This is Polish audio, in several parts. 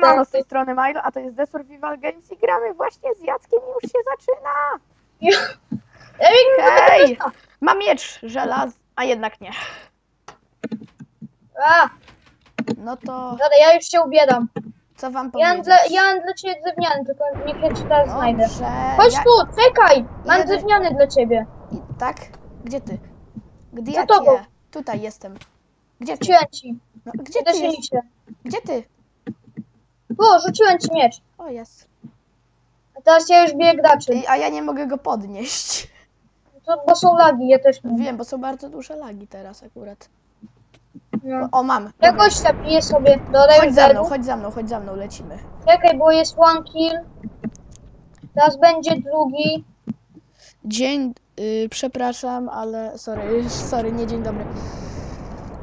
Siemano, z tej strony Milo, a to jest The Survival Games i gramy właśnie z Jackiem i już się zaczyna. Ej, Hej! Mam miecz żelaz, a jednak nie. A, No to dobra, ja już się ubieram. co wam Ja mam powiedzieć? dla, ja mam dla ciebie drewniany, tylko niech ja cię teraz znajdę. Dobrze. Chodź ja... tu, czekaj! Mam drewniany dla ciebie. I, tak? Gdzie ty? Gdzie Za ja tobą. cię? Tutaj jestem. Gdzie ty? No, gdzie ty jest? Gdzie ty? O, rzuciłem ci miecz. O jest. A teraz ja już biję graczy. Ej, A ja nie mogę go podnieść. To, bo są lagi, ja też mam. Wiem, bo są bardzo duże lagi teraz akurat. No. O, mam. Ja Dobra. gościa biję sobie. Chodź za mną, chodź za mną, chodź za mną, lecimy. Czekaj, bo jest one kill. Teraz będzie drugi. Dzień, y, przepraszam, ale sorry, sorry, nie dzień dobry.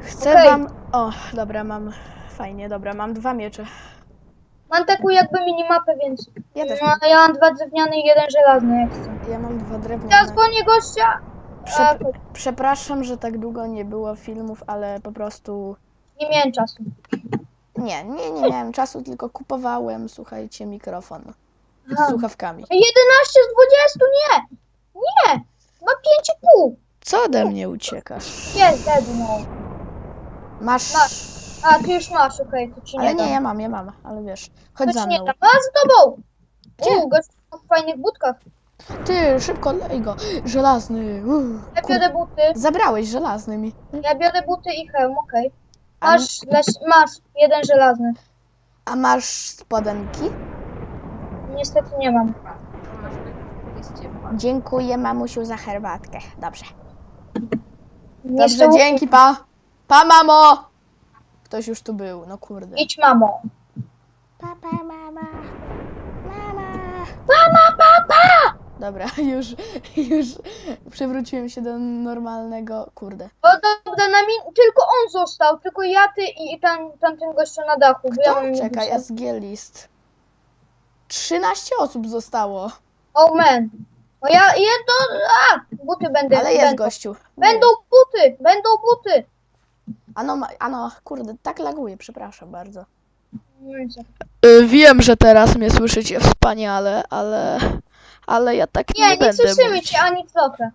Chcę Okej. wam. O, dobra, mam. Fajnie, dobra, mam dwa miecze. Mam taką jakby minimapę, więc... Ja też No, mam. ja mam dwa drewniane i jeden żelazny, jak chcę. Ja mam dwa Teraz drewniane. gonię gościa. A, Prze przepraszam, że tak długo nie było filmów, ale po prostu. nie miałem czasu. Nie, nie, nie miałem czasu, tylko kupowałem, słuchajcie, mikrofon z Aha. słuchawkami. 11 z 20, nie! Nie! Ma 5,5. Co ode mnie uciekasz? Jest, no. Masz. A, ty już masz, okej, to ci nie Ale dam. nie, ja mam, ja mam, ale wiesz. Chodź to za ci nie mną. dam. A, za tobą! Gdzie? U, gość w fajnych budkach. Ty, szybko lej go. Żelazny. uuu, Ja biorę buty, Zabrałeś żelazny mi. ja biorę buty i hełm, okej. A, Masz, leś- masz, jeden żelazny. a masz spodenki? Niestety nie mam. Dziękuję mamusiu za herbatkę. Dobrze. Dobrze, są... dzięki pa. Pa mamo! Ktoś już tu był, no kurde. Idź, mamo. Pa, pa, mama. Mama. Mama, papa! Dobra, już, już przywróciłem się do normalnego, kurde. O, dobra, na min... tylko on został, tylko ja, ty i tam, tamten gościu na dachu. Bo ja Czekaj. SG list. 13 osób zostało, Oh man. O ja, ja to... A! Buty będę... ale jest będą. gościu. Będą buty, będą buty. Ano, ma- ano, kurde, tak laguje, przepraszam bardzo. Y, Wiem, że teraz mnie słyszycie wspaniale, ale, ale ja tak nie, Nie, nie będę słyszymy mówić. cię ani trochę.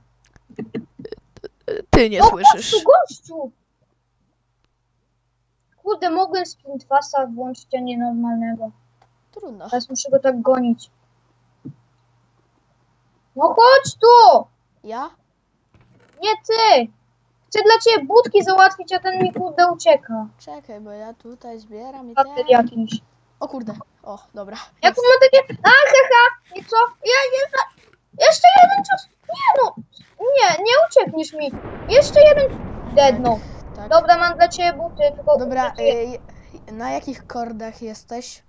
Ty nie o, słyszysz. gościu, gościu! Kurde, mogłem sprint fasta włączyć, a nie normalnego. Trudno. Teraz muszę go tak gonić. No chodź tu! Ja? Nie ty! Chcę dla ciebie budki załatwić, a ten mi kurde ucieka. Czekaj, bo ja tutaj zbieram i Papier ten. jakiś. O kurde. O, dobra. Jak on ma takie... A, haha! I co? Ja jeszcze... Jeszcze jeden czas... Nie no! Nie, nie uciekniesz mi. Jeszcze jeden... Deadno. Tak. Dobra, mam dla ciebie buty, tylko... Dobra, y, na jakich kordach jesteś?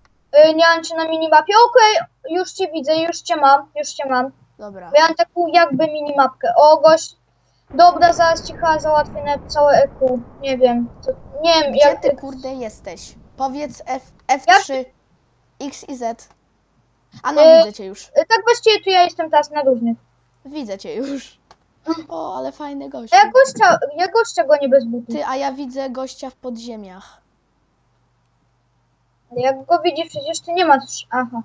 Y, nie mam cię na minimapie. Okej, już cię widzę, już cię mam, już cię mam. Dobra. Miałem taką jakby minimapkę. O, gość. Dobra, zaraz ci chyba załatwię na całe EQ. Nie wiem. Co, nie wiem, Gdzie jak ty kurde jesteś? Powiedz F, F3, X i Z. A no, Y, widzę cię już. Y, Tak właściwie tu ja jestem teraz na różnych. Widzę cię już. O, ale fajny gość. A ja gościa, ja gościa go nie bez butów. Ty, a ja widzę gościa w podziemiach. Ale jak go widzisz, przecież ty nie masz. Aha.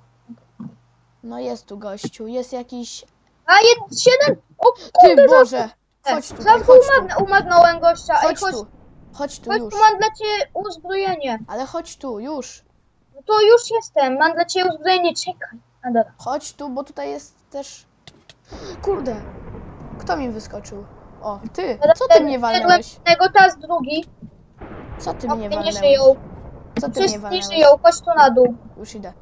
No jest tu gościu, jest jakiś... A jest siedem. O Ty, kurde, Boże! Chodź tutaj, Zawsze chodź tu. umarn- umarnąłem gościa. Ej, Chodź chodź, tu. Chodź tu chodź już. tu, mam dla ciebie uzbrojenie. Ale chodź tu, już. No to już jestem, mam dla ciebie uzbrojenie, czekaj. A dobra. Chodź tu, bo tutaj jest też... Kurde! Kto mi wyskoczył? O, ty! Co ty mnie walnąłeś? Tego teraz drugi. Co ty mnie ty nie walnąłeś? żyją. Co ty mnie Wszyscy nie walnąłeś? żyją, chodź tu na dół. Już idę.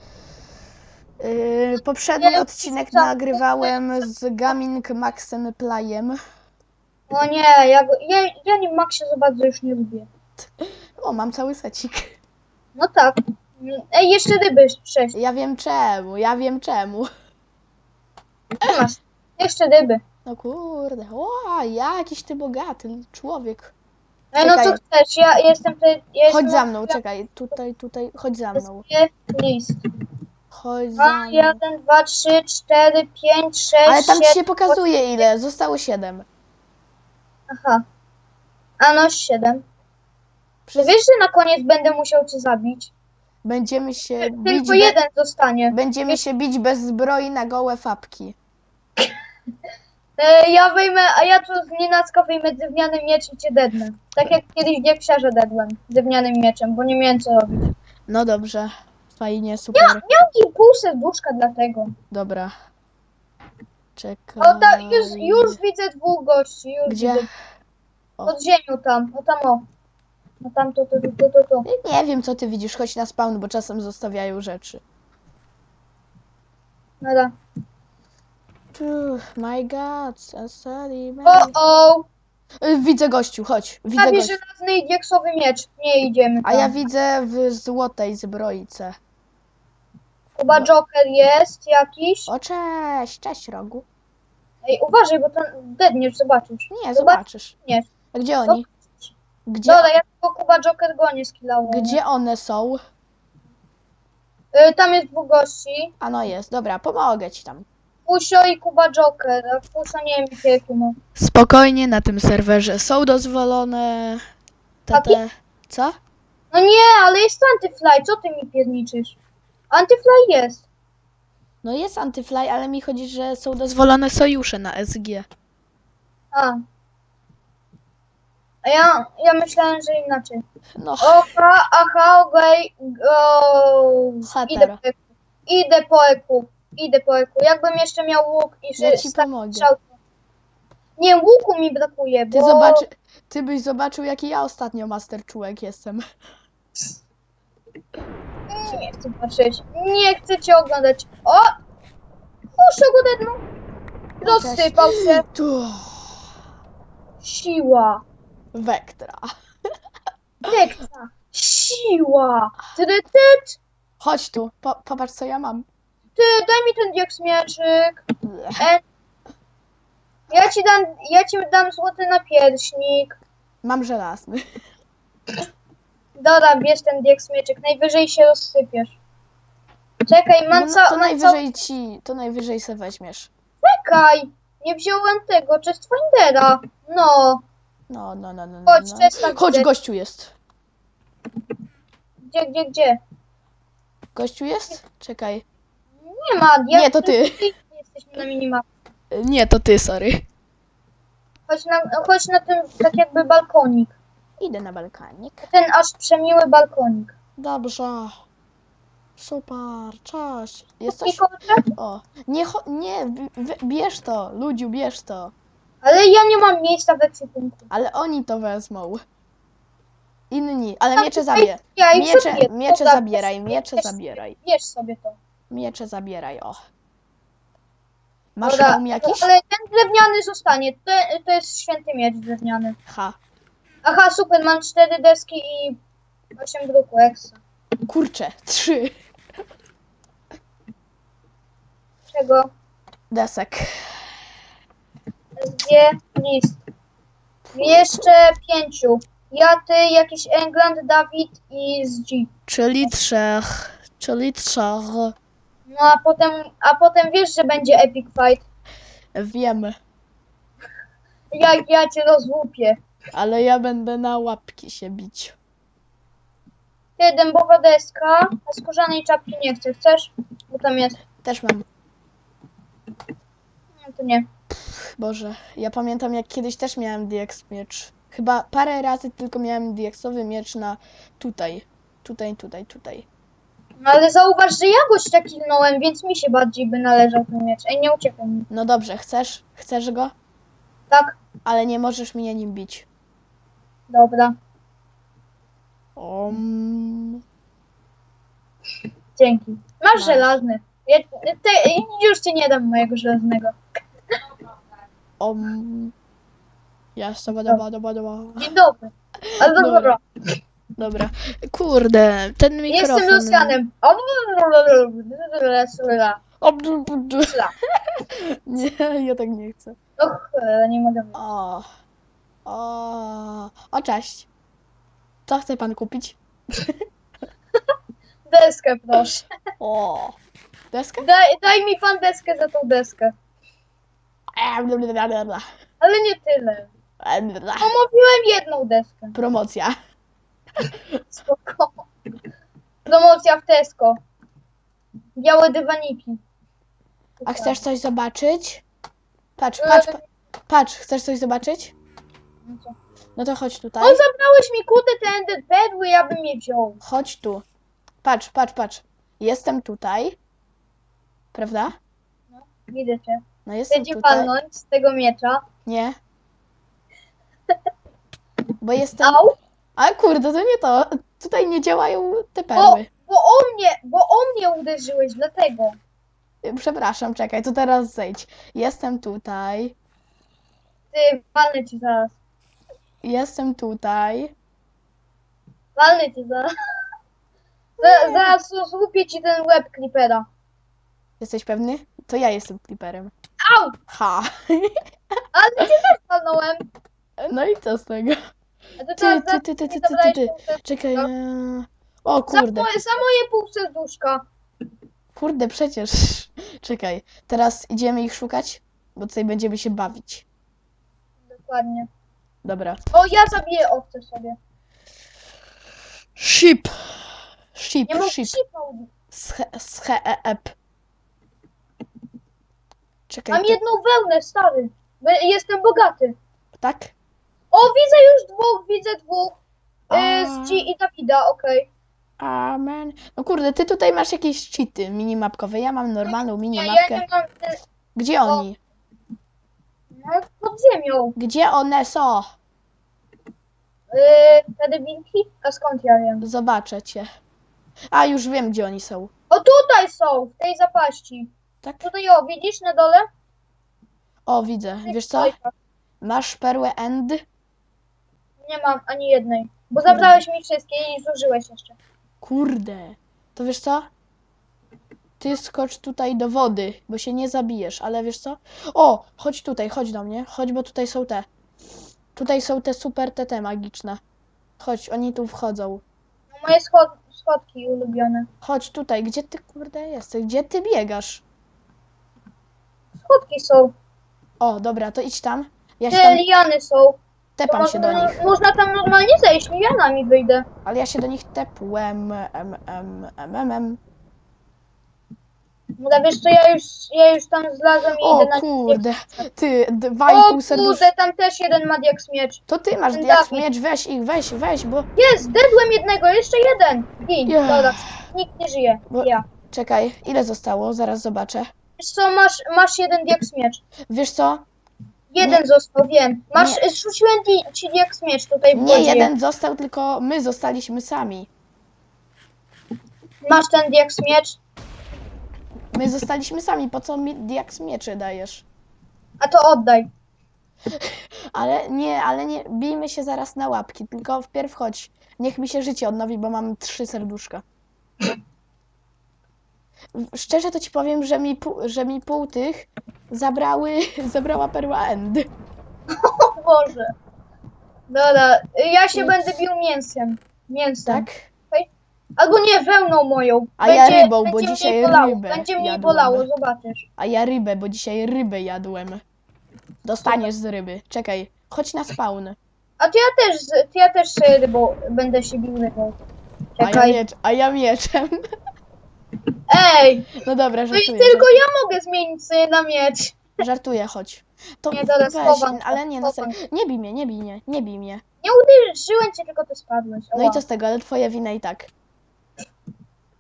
Yy, poprzedni odcinek nagrywałem z Gaming Maxem Playem. O nie, ja, go, ja, ja nie Maxie za bardzo już nie lubię. O, mam cały secik. No tak. Ej, jeszcze ryby sześć. Ja wiem czemu, ja wiem czemu. Nie masz. Jeszcze ryby. No kurde, o, jakiś ty bogaty człowiek. Ej, no co Czekaj. chcesz, ja jestem tutaj... Ja Chodź jestem za mną, czekaj, tutaj, tutaj, chodź za mną. Nie, list. Chodź za mną. jeden, dwa, trzy, cztery, pięć, sześć, Ale tam ci się pokazuje ile, zostało siedem. Aha. A no, siedem. Przez... wiesz, że na koniec będę musiał cię zabić? Będziemy się bić. Tylko Be... jeden zostanie. Będziemy się bić bez zbroi na gołe fabki. E, ja wyjmę, a ja tu z nienacka wyjmę drewniany miecz i cię dednę. Tak jak kiedyś wieksiarza dedłem drewnianym mieczem, bo nie miałem co robić. No dobrze. Fajnie, super. Miał i pół serduszka dlatego. Dobra. Czekaj. O, już, już widzę dwóch gości, już Gdzie? widzę. Pod ziemią tam, o tam o. No tam to, to, to, to, to. Nie wiem, co ty widzisz. Chodź na spawn, bo czasem zostawiają rzeczy. Nada. Uff, My God, so sorry, O, man. o! Y, Widzę gościu, chodź. Widzę Prawie gościu. żelazny i dieksowy miecz. Nie idziemy A tam. ja widzę w złotej zbrojce. Chyba Joker jest jakiś. O, cześć, cześć, rogu. Ej, uważaj, bo tam dedniesz, zobaczysz. Nie, Zobacz- zobaczysz. Nie. A gdzie oni? Gdzie, Dobra, ja tylko Kuba Joker gonię skillowo. gdzie one są? Y, tam jest dwóch gości. A no jest, dobra, pomogę ci tam. Pusio i Kuba Joker. A Pusio nie wiem jakie ma. Spokojnie, na tym serwerze są dozwolone. Te, Co? No nie, ale jest Antyfly, co ty mi pierniczysz? Antyfly jest. No jest antyfly, ale mi chodzi, że są dozwolone sojusze na SG. A. A ja, ja myślałem, że inaczej. No, Oha, aha, okej, go. Idę Hatera. po eku. Idę po eku. Idę po eku. Jakbym jeszcze miał łuk i Ja ci pomogę. strzałkę. Nie, łuku mi brakuje, Ty bo... ty byś zobaczył, jaki ja ostatnio master czułek jestem. Nie chcę patrzeć. Nie chcę cię oglądać. O! Puszczę go dedną. Rozsypał się. Tu. Siła. Wektra. Teksta. Siła. Ty, ty, ty, Chodź tu, po, popatrz co ja mam. ty, daj mi ten diaks mieczyk. E, ja ci dam, ja ci dam złoty napierśnik. Mam żelazny. Dobra, bierz ten diaks mieczyk. Najwyżej się rozsypiesz. Czekaj, mam No, ca... to ca... najwyżej ci, to najwyżej se weźmiesz. Czekaj. Nie wziąłem tego, Chestfindera. No. No, no, no, no. no, Chodź, no. przestań Chodź, gościu jest. Gdzie, gdzie, gdzie? Gościu jest? Czekaj. Nie ma. Ja... Nie, to ty. Jesteśmy na minimapie. Nie, to ty, sorry. Chodź na, chodź na tym tak jakby balkonik. Idę na balkonik. Ten aż przemiły balkonik. Dobrze. Super, cześć. Jesteś? Nikolcze? O, nie, cho- nie, b- bierz to, ludziu, bierz to. Ale ja nie mam miejsca w ekwipunku. Ale oni to wezmą. Inni, ale miecze. Ja ich Miecze, zabiję. miecze Dobra, zabieraj, miecze zabieraj. Bierz sobie to. Miecze zabieraj, o. Masz Dobra, hełm jakiś? Ale ten drewniany zostanie. To, to jest święty miecz drewniany. Ha. Aha, super, mam cztery deski i osiem bruku eksa. Kurczę, trzy Czego? desek. SG, list. Jeszcze pięciu. Ja, ty, jakiś England, Dawid i z G. Czyli trzech. Czyli trzech. No a potem, a potem wiesz, że będzie epic fight. Wiemy. Ja, ja cię rozłupię. Ale ja będę na łapki się bić. Ty, dębowa deska, a skórzanej czapki nie chcę. Chcesz? Bo tam jest. Też mam. No to nie. Boże, ja pamiętam jak kiedyś też miałem DX miecz. Chyba parę razy tylko miałem DX-owy miecz na tutaj. Tutaj, tutaj, tutaj. No ale zauważ, że ja gościa kilnąłem, więc mi się bardziej by należał ten miecz. Ej, nie uciekaj mi. No dobrze, chcesz? Chcesz go? Tak? Ale nie możesz mnie nim bić. Dobra. Om. Dzięki. Masz żelazny. Ja, te, już ci nie dam mojego żelaznego. Om. Ja sobie dobra, dobra, dobra. Dzień dobry. Ale Dobra. dobra. Dobra. Kurde, ten mikrofon. Jestem Om. Nie, ja tak nie chcę. Och, nie mogę. O. O. O, cześć. Co chce pan kupić? Deskę proszę. O. Deskę? Daj, daj mi pan deskę za tą deskę. Ale nie tyle. Omówiłem jedną deskę. Promocja. Spoko. Promocja w Tesco. Białe dywaniki. A chcesz coś zobaczyć? Patrz, patrz, pa- patrz, chcesz coś zobaczyć? No? No to chodź tutaj. O, zabrałeś mi kutę te Ender Perły, ja bym je wziął. Chodź tu. Patrz, patrz, patrz. Jestem tutaj. Prawda? Widzę cię. No Chcę jestem ci tutaj. palnąć z tego miecza. Nie. Bo jestem. Au! A kurde, to nie to. Tutaj nie działają te perły. Bo o mnie, bo o mnie uderzyłeś, dlatego. Przepraszam, czekaj, to teraz zejdź. Jestem tutaj. Ty, walnę ci zaraz. Jestem tutaj. Walnę ci zaraz. Za- Zaraz złupię ci ten łeb klipera. Jesteś pewny? To ja jestem kliperem. Au! Ha! Ale cię też walnąłem. No i co z tego? A to Ty, teraz ty, ty, ty, ty, ty, ty, zabrałeś ty. serduszka. Czekaj. eee, O Za kurde. moje, za moje pół serduszka. Kurde, przecież. Czekaj. Teraz idziemy ich szukać, bo tutaj będziemy się bawić. Dokładnie. Dobra. O, ja zabiję owce sobie. Ship. Ship, Nie mogę ship. Sche, sche, e, ep. Czekaj. Mam to- jedną wełnę, stary. Be- Jestem bogaty. Tak? O, widzę już dwóch, widzę dwóch. A. Y, z G i Dawida, okej. Amen. No kurde, ty tutaj masz jakieś cheaty minimapkowe. Ja mam normalną Nie, ja minimapkę. nie mam... Gdzie oni? No, pod ziemią. Gdzie one są? Yy, te debinki? A skąd ja wiem? Zobaczę cię. A, już wiem, gdzie oni są. O, tutaj są, w tej zapaści. Tak? Tutaj, o, widzisz na dole? O, widzę. Wiesz co? Masz perłę end? Nie mam ani jednej. Bo zabrałeś mi wszystkie i zużyłeś jeszcze. Kurde. To wiesz co? Ty skocz tutaj do wody, bo się nie zabijesz, ale wiesz co? O, chodź tutaj, chodź do mnie. Chodź, bo tutaj są te. Tutaj są te super TT magiczne. Chodź, oni tu wchodzą. No, moje schod schodki ulubione. Chodź tutaj, gdzie ty kurde jesteś? Gdzie ty biegasz? Schodki są. O, dobra, to idź tam. Ja się Te tam liany są. Tepam się do można, nich. można tam normalnie zejść, lianami wyjdę. Ale ja się do nich tepłem. Em, em, em, em, em. No ale wiesz co, ja już, ja już tam zlazłem i O idę na kurde, ty, dwa i O kurde, tam też jeden ma diaks miecz. To ty masz Ten diaks Dawid. miecz, weź ich, weź, weź, bo... Jest, dedłem jednego, jeszcze jeden. Gin, Yeah. dobra, nikt nie żyje. Bo- Ja. Czekaj, ile zostało? Zaraz zobaczę. Wiesz co, masz, masz jeden diaks miecz. Wiesz co? Jeden został, wiem. Masz, rzuciłem ci, ci diaks miecz tutaj w Nie wodzie. jeden został, tylko my zostaliśmy sami. Masz ten diaks miecz, My zostaliśmy sami, po co mi diaks mieczy dajesz? a to oddaj. Ale nie, ale nie, bijmy się zaraz na łapki, tylko wpierw chodź. Niech mi się życie odnowi, bo mam trzy serduszka. Szczerze to ci powiem, że mi, pół, że mi pół tych zabrały, zabrała perła end. O Boże. Dobra, ja się będę bił mięsem. Mięsem. Tak? Albo nie, wełną moją. A ja rybą, bo będzie dzisiaj bolało. rybę Będzie mnie jadłem. bolało, zobaczysz. A ja rybę, bo dzisiaj rybę jadłem. Dostaniesz z ryby. Czekaj, chodź na spawn. A to ja też, z- to ja też sobie rybą, będę się bił rybą. A ja, Czekaj. miecz, a ja mieczem. Ej, No dobra, no i żartuję. tylko ja mogę zmienić sobie na miecz. Żartuję, chodź. To Nie, dobra, weź, to, ale nie, na schowam. serio. Nie bij mnie, nie bij mnie, nie bij mnie. Nie uderzyłem cię, tylko ty spadłeś. No i co z tego, ale twoja wina i tak.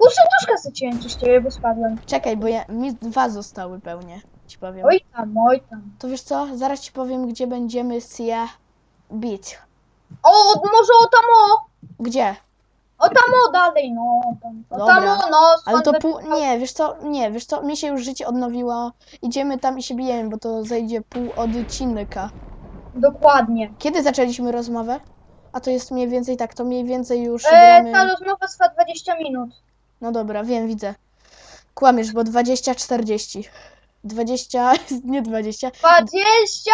Pół serduszka ci z ciebie, bo spadłem. Czekaj, bo ja, mi dwa zostały pełnie, ci powiem. Oj tam, oj tam. To wiesz co, zaraz ci powiem, gdzie będziemy się bić. O, może o tam o! Gdzie? O tam o dalej, no. O tam o, Dobra. tam o, no. Ale to pół, nie, wiesz co, nie, wiesz co, mi się już życie odnowiło. Idziemy tam i się bijemy, bo to zejdzie pół odcinka. Dokładnie. Kiedy zaczęliśmy rozmowę? A to jest mniej więcej tak, to mniej więcej już E, gramy... ta rozmowa trwa 20 minut. No dobra, wiem, widzę. Kłamiesz, bo 20-40. 20, nie 20. 20